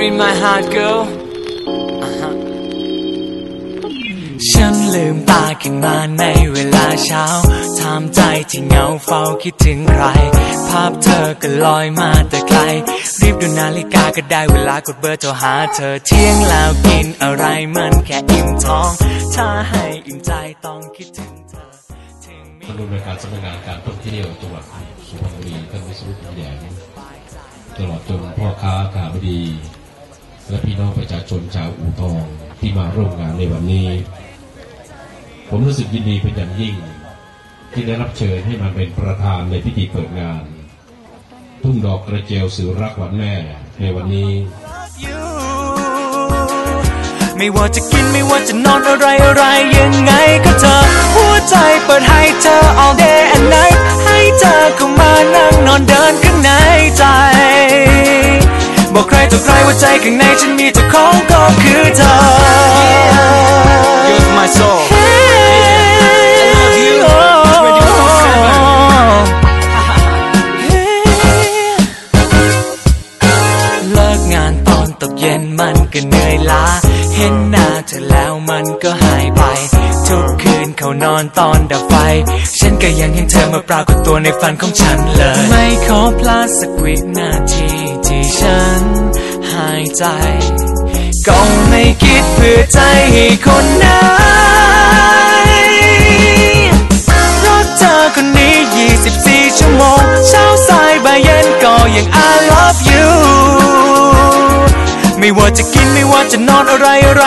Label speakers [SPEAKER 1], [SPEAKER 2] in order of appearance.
[SPEAKER 1] in my heart girl ฉันลืมตาขึ้นมาในเวลาเช้าถามใจที่เหงาเฝ้าคิดถึงใคร ภาพเธอก็ลอยมาแต่ไกล รีบดูนาฬิกาก็ได้เวลากดเบอร์โทรหาเธอเที่ยงแล้วกินอะไรมันแค่อิ่มท้อง ถ้าให้อิ่มใจต้องคิดถึงเธอถึงมี
[SPEAKER 2] ท่านผู้บริการสำนักงานการท่องเที่ยวจังหวัดสุพรรณบุรีท่านวิศรุตแดงตลอดจนพ่อค้าขาบดี และพี่น้องประชาชนชาวอู่ทองที่มาร่วมงานในวันนี้ ผมรู้สึกยินดีเป็นอย่างยิ่ง ที่ได้รับเชิญให้มาเป็นประธานในพิธีเปิดงาน ทุ่งดอกกระเจียวสื่อรักวันแม่ในวันนี้
[SPEAKER 1] ไม่ว่าจะกินไม่ว่าจะนอนอะไรอะไรยังไงก็เธอ หัวใจเปิดให้เธอ all day and night ให้เธอเข้ามานั่งนอนเดินข้างในใจ บอกใครต่อใครว่าใจข้างในฉันมีเจ้าของก็คือเธอ กเย็นมันก็เหนื่อยล้า เห็นหน้าเธอแล้วมันก็หายไป ทุกคืนเขานอนตอนดับไฟ ฉันก็ยังเห็นเธอมาปรากฏตัวในฝันของฉันเลย ไม่ขอพลาดสักวินาทีที่ฉันหายใจ ก็ไม่คิดเพื่อใจให้คนไหนรักเธอคนนี้ 24 ชั่วโมง เช้าสายบ่ายเย็นก็ยัง I love you ไม่ว่าจะกินไม่ว่าจะนอนอะไรอะไร